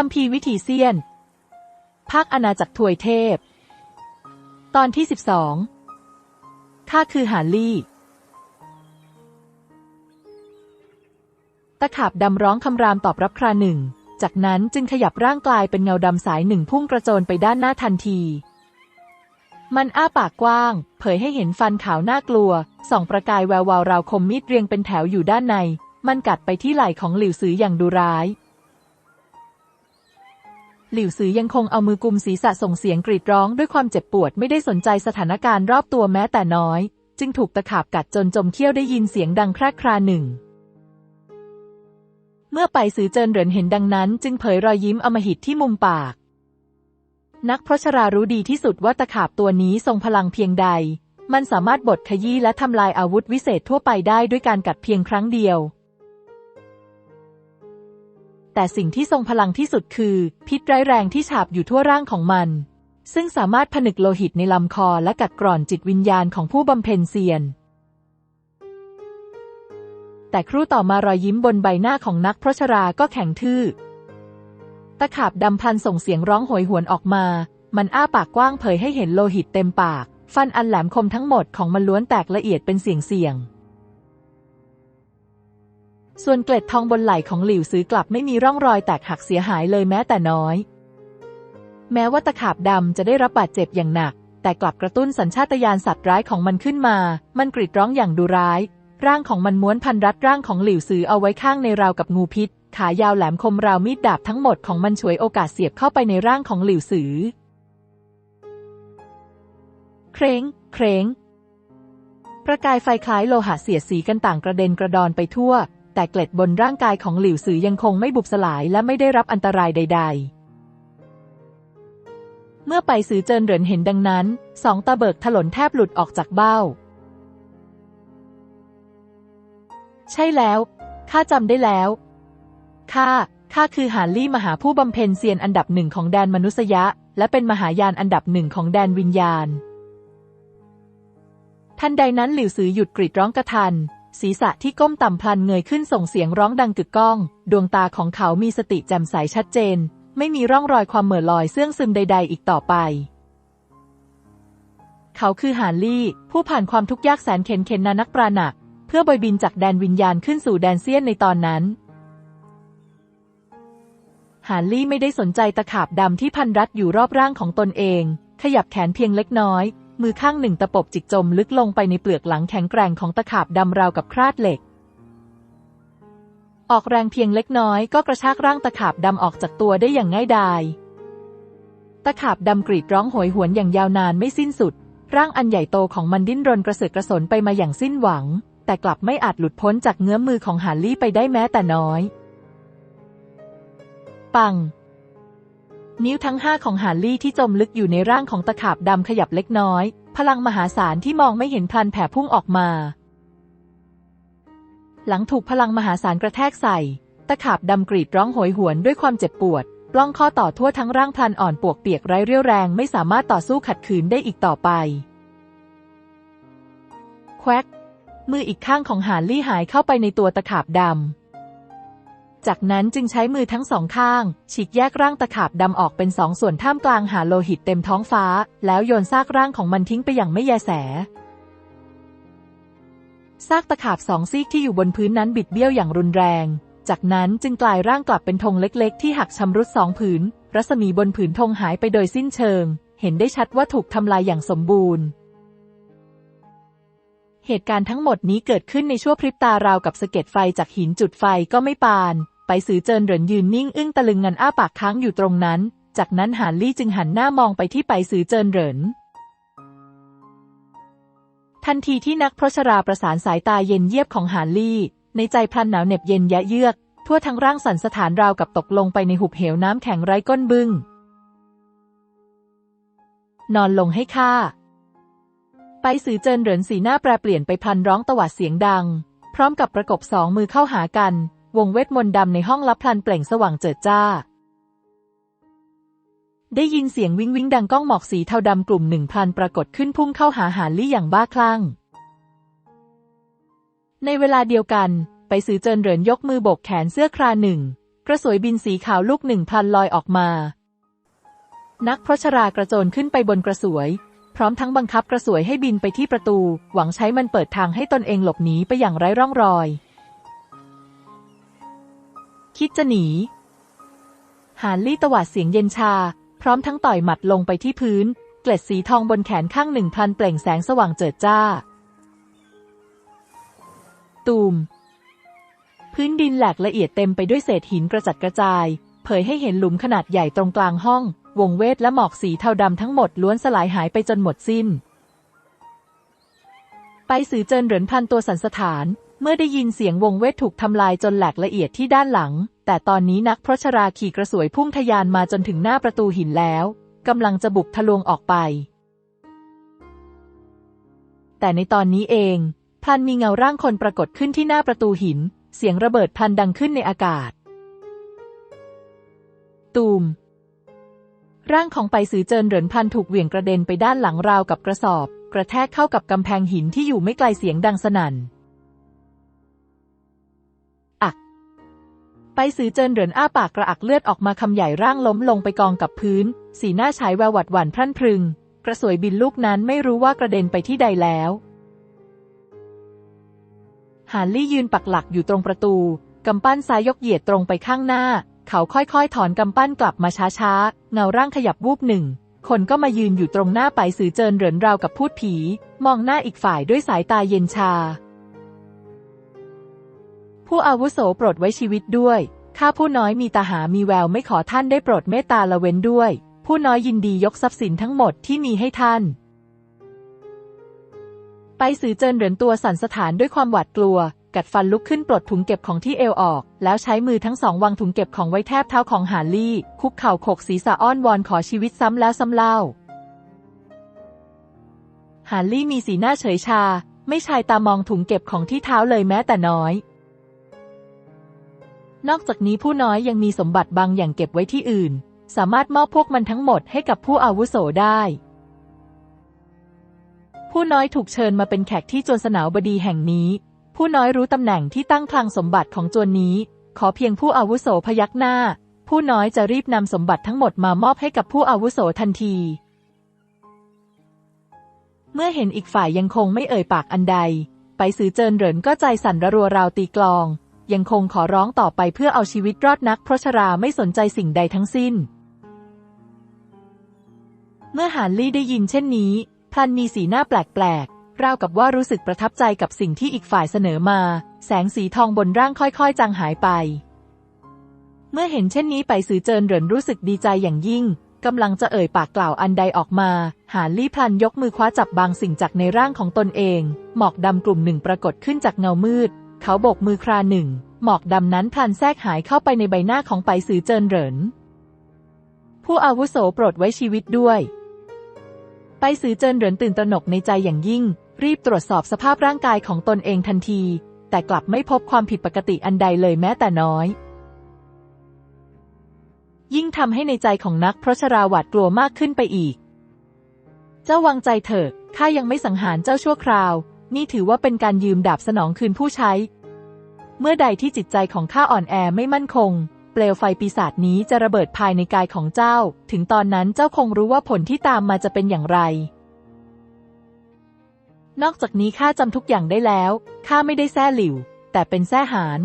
คัมภีร์วิถีเซียน ภาคอาณาจักรถวยเทพ ตอนที่สิบสองข้าคือหาลี่ ตะขาบดำร้องคำรามตอบรับคราหนึ่ง จากนั้นจึงขยับร่างกลายเป็นเงาดำสายหนึ่งพุ่งกระโจนไปด้านหน้าทันที มันอ้าปากกว้าง เผยให้เห็นฟันขาวน่ากลัว ส่องประกายแวววาวราวคมมีดเรียงเป็นแถวอยู่ด้านใน มันกัดไปที่ไหล่ของหลิวซืออย่างดุร้าย หลิวซือยังคงเอามือกุมศีรษะส่งเสียงกรีดร้องด้วยความเจ็บปวดไม่ได้สนใจสถานการณ์รอบตัวแม้แต่น้อย จึงถูกตะขาบกัดจนจมเขี้ยวได้ยินเสียงดังแครกคราหนึ่ง เมื่อไปสือเจินเหรินเห็นดังนั้น จึงเผยรอยยิ้มอมหิตที่มุมปาก นักพรชรารู้ดีที่สุดว่าตะขาบตัวนี้ทรงพลังเพียงใด มันสามารถบดขยี้และทำลายอาวุธวิเศษทั่วไปได้ด้วยการกัดเพียงครั้งเดียว แต่สิ่งที่ทรงพลังที่สุดคือ พิษร้ายแรงที่ฉาบอยู่ทั่วร่างของมัน ซึ่งสามารถผนึกโลหิตในลำคอและกัดกร่อนจิตวิญญาณของผู้บำเพ็ญเซียน แต่ครู่ต่อมารอยยิ้มบนใบหน้าของนักพระชราก็แข็งทื่อ ตะขาบดำพันส่งเสียงร้องโหยหวนออกมา มันอ้าปากกว้างเผยให้เห็นโลหิตเต็มปาก ฟันอันแหลมคมทั้งหมดของมันล้วนแตกละเอียดเป็นเสียงเสียง ส่วนเกล็ดทองบนไหล่ของหลิวซื้อกลับไม่มีร่องรอยแตกหักเสียหายเลยแม้แต่น้อย แม้ว่าตะขาบดำจะได้รับบาดเจ็บอย่างหนัก แต่กลับกระตุ้นสัญชาตญาณสัตว์ร้ายของมันขึ้นมา มันกรีดร้องอย่างดุร้าย ร่างของมันม้วนพันรัดร่างของหลิวซือเอาไว้ข้างในราวกับงูพิษ ขายาวแหลมคมราวมีดดาบทั้งหมดของมันฉวยโอกาสเสียบเข้าไปในร่างของหลิวซือ เคร้งเคร้งประกายไฟคล้ายโลหะเสียดสีกันต่างกระเด็นกระดอนไปทั่ว แต่เกล็ดบนร่างกายของหลิวซือยังคงไม่บุบสลายและไม่ได้รับอันตรายใด ๆเมื่อไปสือเจินเหรินเห็นดังนั้น สองตาเบิกถลนแทบหลุดออกจากเบ้า ใช่แล้วข้าจำได้แล้วข้าข้าคือหานลี่มหาผู้บำเพ็ญเซียนอันดับหนึ่งของแดนมนุษยะ และเป็นมหายานอันดับหนึ่งของแดนวิญญาณ ทันใดนั้นหลิวซือหยุดกรีดร้องกระทัน ศีรษะที่ก้มต่ำพลันเงยขึ้นส่งเสียงร้องดังกึกก้อง ดวงตาของเขามีสติแจ่มใสชัดเจน ไม่มีร่องรอยความเหม่อลอยเสื่องซึมใด ๆ อีกต่อไป เขาคือหานลี่ ผู้ผ่านความทุกข์ยากแสนเข็นเข็นนานักปราหนัก เพื่อบอยบินจากแดนวิญญาณขึ้นสู่แดนเซียนในตอนนั้นหานลี่ไม่ได้สนใจตะขาบดำที่พันรัดอยู่รอบร่างของตนเอง ขยับแขนเพียงเล็กน้อย มือข้างหนึ่งตะปบจิกจมลึกลงไปในเปลือกหลังแข็งแกร่งของตะขาบดำราวกับคราดเหล็ก ออกแรงเพียงเล็กน้อยก็กระชากร่างตะขาบดำออกจากตัวได้อย่างง่ายดาย ตะขาบดำกรีดร้องโหยหวนอย่างยาวนานไม่สิ้นสุด ร่างอันใหญ่โตของมันดิ้นรนกระเสือกกระสนไปมาอย่างสิ้นหวัง แต่กลับไม่อาจหลุดพ้นจากเงื้อมมือของหาลี่ไปได้แม้แต่น้อย ปัง นิ้วทั้งห้าของหาร์ลี่ที่จมลึกอยู่ในร่างของตะขาบดำขยับเล็กน้อย พลังมหาศาลที่มองไม่เห็นพลันแผ่พุ่งออกมา หลังถูกพลังมหาศาลกระแทกใส่ ตะขาบดำกรีดร้องโหยหวนด้วยความเจ็บปวดปล้องข้อต่อทั่วทั้งร่างพลันอ่อนปวกเปียกไร้เรี่ยวแรงไม่สามารถต่อสู้ขัดขืนได้อีกต่อไป แควกมืออีกข้างของหานลี่หายเข้าไปในตัวตะขาบดำ จากนั้นจึงใช้มือทั้งสองข้าง ฉีกแยกร่างตะขาบดำออกเป็นสองส่วนท่ามกลางหาโลหิตเต็มท้องฟ้า แล้วโยนซากร่างของมันทิ้งไปอย่างไม่แยแสซากตะขาบสองซีกที่อยู่บนพื้นนั้นบิดเบี้ยวอย่างรุนแรง จากนั้นจึงกลายร่างกลับเป็นธงเล็กๆ ที่หักชำรุดสองผืน รัศมีบนผืนธงหายไปโดยสิ้นเชิง เห็นได้ชัดว่าถูกทำลายอย่างสมบูรณ์ เหตุการณ์ทั้งหมดนี้เกิดขึ้นในชั่วพริบตาราวกับสะเก็ดไฟจากหินจุดไฟก็ไม่ปาน ไปสือเจินเหรินยืนนิ่งอึ้งตะลึงงันอ้าปากค้างอยู่ตรงนั้น จากนั้นหานลี่จึงหันหน้ามองไปที่ไปสือเจินเหรินทันทีที่นักพรชราประสานสายตาเย็นเยียบของหานลี่ ในใจพลันหนาวเหน็บเย็นยะเยือก ทั่วทั้งร่างสั่นสถานราวกับตกลงไปในหุบเหวน้ำแข็งไร้ก้นบึ้งนอนลงให้ข้า สือเจินเหรินสีหน้าแปรเปลี่ยนไปพลันร้องตวาดเสียงดัง พร้อมกับประกบสองมือเข้าหากัน วงเวทมนต์ดำในห้องลับพลันเปล่งสว่างเจิดจ้า ได้ยินเสียงวิงวิงดังก้องหมอกสีเทาดำกลุ่มหนึ่งพลันปรากฏขึ้นพุ่งเข้าหาหานลี่อย่างบ้าคลั่ง ในเวลาเดียวกัน ไปสือเจินเหรินยกมือโบกแขนเสื้อคราหนึ่งกระสวยบินสีขาวลูกหนึ่งพลันลอยออกมา นักพระชรากระโจนขึ้นไปบนกระสวย พร้อมทั้งบังคับกระสวยให้บินไปที่ประตู หวังใช้มันเปิดทางให้ตนเองหลบหนีไปอย่างไร้ร่องรอย คิดจะหนี หานลี่ตวาดเสียงเย็นชา พร้อมทั้งต่อยหมัดลงไปที่พื้น เกล็ดสีทองบนแขนข้างหนึ่งพันเปล่งแสงสว่างเจิดจ้า ตูม พื้นดินแหลกละเอียดเต็มไปด้วยเศษหินกระจัดกระจาย เผยให้เห็นหลุมขนาดใหญ่ตรงกลางห้อง วงเวทและหมอกสีเทาดำทั้งหมดล้วนสลายหายไปจนหมดสิ้น ไปสือเจินเหรินพันตัวสันสถาน เมื่อได้ยินเสียงวงเวทถูกทำลายจนแหลกละเอียดที่ด้านหลัง แต่ตอนนี้นักพรชราขี่กระสวยพุ่งทะยานมาจนถึงหน้าประตูหินแล้วกำลังจะบุกทะลวงออกไป แต่ในตอนนี้เองพันมีเงาร่างคนปรากฏขึ้นที่หน้าประตูหิน เสียงระเบิดพันดังขึ้นในอากาศ ตูม ร่างของไปสือเจินเหรินพันถูกเหวี่ยงกระเด็นไปด้านหลังราวกับกระสอบ กระแทกเข้ากับกำแพงหินที่อยู่ไม่ไกลเสียงดังสนั่นอัก ไปสือเจินเหรินอ้าปากกระอักเลือดออกมาคำใหญ่ร่างล้มลงไปกองกับพื้น สีหน้าฉายแววหวัดหวั่นพรั่นพรึง กระสวยบินลูกนั้นไม่รู้ว่ากระเด็นไปที่ใดแล้วหานลี่ยืนปักหลักอยู่ตรงประตู กำปั้นซ้ายยกเหยียดตรงไปข้างหน้า เขาค่อยๆ ถอนกำปั้นกลับมาช้าๆ เงาร่างขยับวูบหนึ่ง คนก็มายืนอยู่ตรงหน้าไปสือเจินเหรินราวกับพูดผี มองหน้าอีกฝ่ายด้วยสายตาเย็นชา ผู้อาวุโสโปรดไว้ชีวิตด้วย ข้าผู้น้อยมีตาหามีแววไม่ขอท่านได้โปรดเมตตาละเว้นด้วย ผู้น้อยยินดียกทรัพย์สินทั้งหมดที่มีให้ท่านไปสือเจินเหรินตัวสั่นสถานด้วยความหวาดกลัวกัดฟันลุกขึ้นปลดถุงเก็บของที่เอวออก แล้วใช้มือทั้งสองวางถุงเก็บของไว้แทบเท้าของหาร์ลี่ คุกเข่าโขกศีรษะอ้อนวอนขอชีวิตซ้ำแล้วซ้ำเล่าหาร์ลี่มีสีหน้าเฉยชา ไม่ชายตามองถุงเก็บของที่เท้าเลยแม้แต่น้อย นอกจากนี้ผู้น้อยยังมีสมบัติบางอย่างเก็บไว้ที่อื่น สามารถมอบพวกมันทั้งหมดให้กับผู้อาวุโสได้ผู้น้อยถูกเชิญมาเป็นแขกที่จวนสนาวบดีแห่งนี้ ผู้น้อยรู้ตำแหน่งที่ตั้งคลังสมบัติของจวนนี้ ขอเพียงผู้อาวุโสพยักหน้า ผู้น้อยจะรีบนำสมบัติทั้งหมดมามอบให้กับผู้อาวุโสทันที เมื่อเห็นอีกฝ่ายยังคงไม่เอ่ยปากอันใด ไปสือเจินเหรินก็ใจสั่นระรัวราวตีกลอง ยังคงขอร้องต่อไปเพื่อเอาชีวิตรอดนักเพราะชราไม่สนใจสิ่งใดทั้งสิ้น เมื่อหานลี่ได้ยินเช่นนี้พลันมีสีหน้าแปลกๆ ราวกับว่ารู้สึกประทับใจกับสิ่งที่อีกฝ่ายเสนอมา แสงสีทองบนร่างค่อยๆ จางหายไป เมื่อเห็นเช่นนี้ไปสือเจินเหรินรู้สึกดีใจอย่างยิ่งกำลังจะเอ่ยปากกล่าวอันใดออกมา หานลี่พลันยกมือคว้าจับบางสิ่งจากในร่างของตนเอง หมอกดำกลุ่มหนึ่งปรากฏขึ้นจากเงามืด เขาโบกมือคราหนึ่ง หมอกดำนั้นพลันแทรกหายเข้าไปในใบหน้าของไปสือเจินเหริน ผู้อาวุโสโปรดไว้ชีวิตด้วย ไปสือเจินเหรินตื่นตระหนกในใจอย่างยิ่ง รีบตรวจสอบสภาพร่างกายของตนเองทันที แต่กลับไม่พบความผิดปกติอันใดเลยแม้แต่น้อย ยิ่งทำให้ในใจของนักเพราะชราหวาดกลัวมากขึ้นไปอีก เจ้าวางใจเถอะข้ายังไม่สังหารเจ้าชั่วคราว นี่ถือว่าเป็นการยืมดาบสนองคืนผู้ใช้ เมื่อใดที่จิตใจของข้าอ่อนแอไม่มั่นคง เปลวไฟปีศาจนี้จะระเบิดภายในกายของเจ้า ถึงตอนนั้นเจ้าคงรู้ว่าผลที่ตามมาจะเป็นอย่างไร นอกจากนี้ข้าจำทุกอย่างได้แล้วข้าไม่ได้แซ่หลิว แต่เป็นแซ่หาน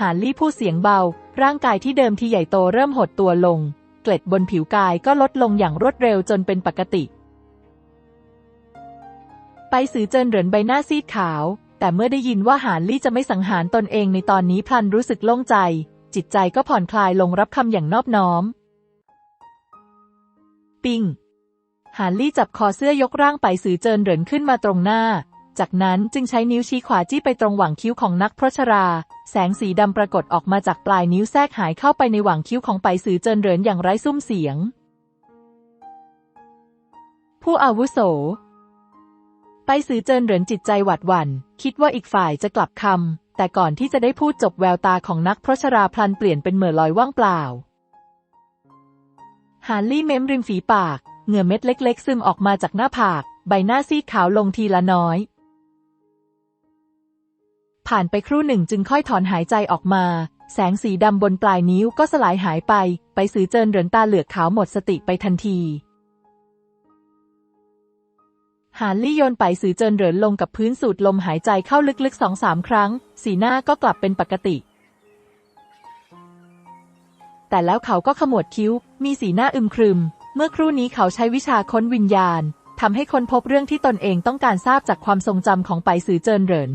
หานลี่พูดเสียงเบา ร่างกายที่เดิมทีใหญ่โตเริ่มหดตัวลง เกล็ดบนผิวกายก็ลดลงอย่างรวดเร็วจนเป็นปกติ ไปสือเจินเหรินใบหน้าซีดขาว แต่เมื่อได้ยินว่าหานลี่จะไม่สังหารตนเองในตอนนี้พลันรู้สึกโล่งใจ จิตใจก็ผ่อนคลายลงรับคำอย่างนอบน้อม ปิง หานลี่จับคอเสื้อยกร่างไปสือเจินเหรินขึ้นมาตรงหน้า จากนั้นจึงใช้นิ้วชี้ขวาจี้ไปตรงหว่างคิ้วของนักพรชรา แสงสีดำปรากฏออกมาจากปลายนิ้วแทรกหายเข้าไปในหว่างคิ้วของไปสือเจินเหรินอย่างไร้ซุ้มเสียง ผู้อาวุโส ไปสือเจินเหรินจิตใจหวาดหวัน่น คิดว่าอีกฝ่ายจะกลับคำแต่ก่อนที่จะได้พูดจบแววตาของนักพรชราพลันเปลี่ยนเป็นเหม่อลอยว่างเปล่าหานลี่เม้มริมฝีปาก เหงื่อเม็ดเล็ก ๆ ซึมออกมาจากหน้าผาก ใบหน้าซีดขาวลงทีละน้อย ผ่านไปครู่หนึ่งจึงค่อยถอนหายใจออกมา แสงสีดำบนปลายนิ้วก็สลายหายไป ไปสือเจินเหรินตาเหลือกขาวหมดสติไปทันทีหานลี่โยนไปสือเจินเหรินลงกับพื้นสูดลมหายใจเข้าลึกๆสองสามครั้ง สีหน้าก็กลับเป็นปกติ แต่แล้วเขาก็ขมวดคิ้ว มีสีหน้าอึมครึม เมื่อครู่นี้เขาใช้วิชาค้นวิญญาณทำให้ค้นพบเรื่องที่ตนเองต้องการทราบจากความทรงจำของไปสือเจินเหริน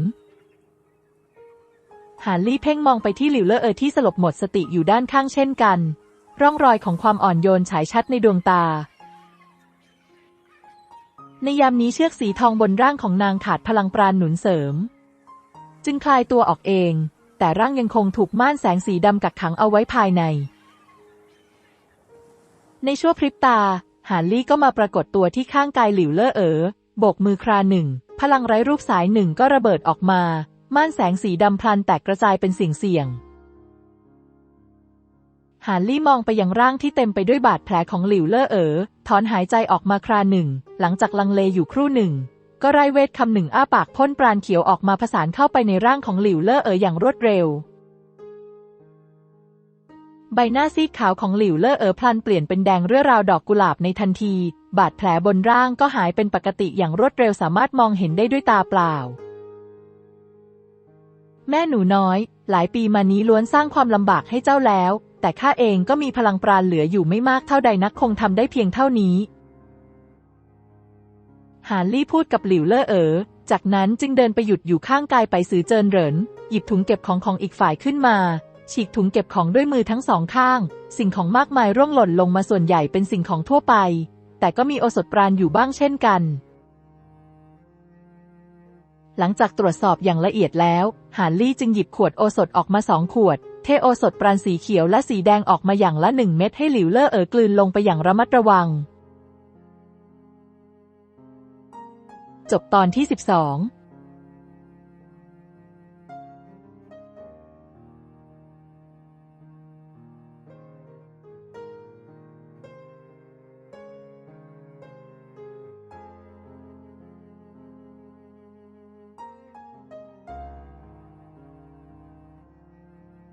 หานลี่เพ่งมองไปที่หลิวเลอเออที่สลบหมดสติอยู่ด้านข้างเช่นกัน ร่องรอยของความอ่อนโยนฉายชัดในดวงตา ในยามนี้เชือกสีทองบนร่างของนางขาดพลังปราณหนุนเสริม จึงคลายตัวออกเอง แต่ร่างยังคงถูกม่านแสงสีดำกักขังเอาไว้ภายใน ในชั่วพริบตา หานลี่ก็มาปรากฏตัวที่ข้างกายหลิวเล่อเอ๋อโบกมือคราหนึ่ง พลังไร้รูปสายหนึ่งก็ระเบิดออกมา ม่านแสงสีดำพลันแตกกระจายเป็นสิ่งเสี่ยง หานลี่มองไปยังร่างที่เต็มไปด้วยบาดแผลของหลิวเล่อเอ๋อถอนหายใจออกมาคราหนึ่ง หลังจากลังเลอยู่ครู่หนึ่ง ก็ไร้เวทคำหนึ่งอ้าปากพ่นปราณเขียวออกมาผสานเข้าไปในร่างของหลิวเล่อเอ๋ออย่างรวดเร็ว ใบหน้าซีดขาวของหลิวเล่อเอ๋อพลันเปลี่ยนเป็นแดงเรื่อราวดอกกุหลาบในทันที บาดแผลบนร่างก็หายเป็นปกติอย่างรวดเร็วสามารถมองเห็นได้ด้วยตาเปล่า แม่หนูน้อย หลายปีมานี้ล้วนสร้างความลำบากให้เจ้าแล้ว แต่ข้าเองก็มีพลังปราณเหลืออยู่ไม่มากเท่าใดนักคงทำได้เพียงเท่านี้ หานลี่พูดกับหลิวเล่อเอ๋อจากนั้นจึงเดินไปหยุดอยู่ข้างกายไปสือเจินเหรินหยิบถุงเก็บของของอีกฝ่ายขึ้นมา ฉีกถุงเก็บของด้วยมือทั้งสองข้าง สิ่งของมากมายร่วงหล่นลงมาส่วนใหญ่เป็นสิ่งของทั่วไป แต่ก็มีโอสถปราณอยู่บ้างเช่นกัน หลังจากตรวจสอบอย่างละเอียดแล้ว หานลี่จึงหยิบขวดโอสถออกมาสองขวด เทโอสถปราณสีเขียวและสีแดงออกมาอย่างละหนึ่งเม็ดให้หลิวเล่อเอ๋อกลืนลงไปอย่างระมัดระวัง จบตอนที่ 12